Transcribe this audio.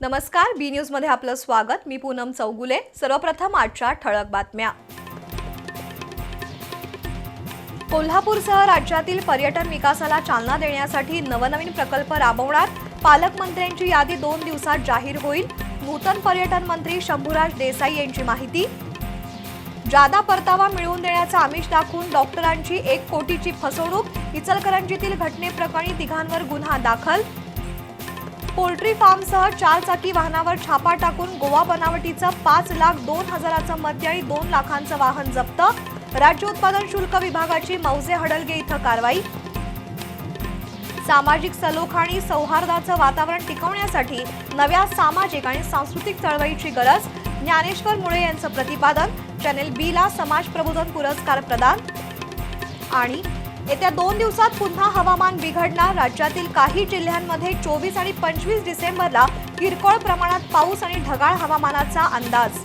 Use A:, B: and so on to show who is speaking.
A: नमस्कार बी न्यूजमध्ये आपलं स्वागत. मी पूनम चौगुले. सर्वप्रथम आजच्या ठळक बातम्या. कोल्हापूरसह राज्यातील पर्यटन विकासाला चालना देण्यासाठी नवनवीन प्रकल्प राबवणार. पालकमंत्र्यांची यादी दोन दिवसात जाहीर होईल. नूतन पर्यटन मंत्री शंभूराज देसाई यांची माहिती. जादा परतावा मिळवून देण्याचा आमिष दाखवून डॉक्टरांची एक कोटीची फसवणूक. इचलकरंजीतील घटनेप्रकरणी तिघांवर गुन्हा दाखल. पोल्ट्री फार्मसह चार चाकी वाहनावर छापा टाकून गोवा बनावटीचं पाच लाख दोन हजाराचं मद्य आणि दोन लाखांचं वाहन जप्त. राज्य उत्पादन शुल्क विभागाची मौजे हडलगे इथं कारवाई. सामाजिक सलोखा आणि सौहार्दाचं वातावरण टिकवण्यासाठी नव्या सामाजिक आणि सांस्कृतिक चळवळीची गरज ज्ञानेश्वर मुळे यांचं प्रतिपादन चॅनेल बी ला समाज प्रबोधन पुरस्कार प्रदान. आणि येत्या दोन दिवसात पुन्हा हवामान बिघडणार. राज्यातील काही जिल्ह्यांमध्ये चोवीस आणि पंचवीस डिसेंबरला किरकोळ प्रमाणात पाऊस आणि ढगाळ हवामानाचा अंदाज.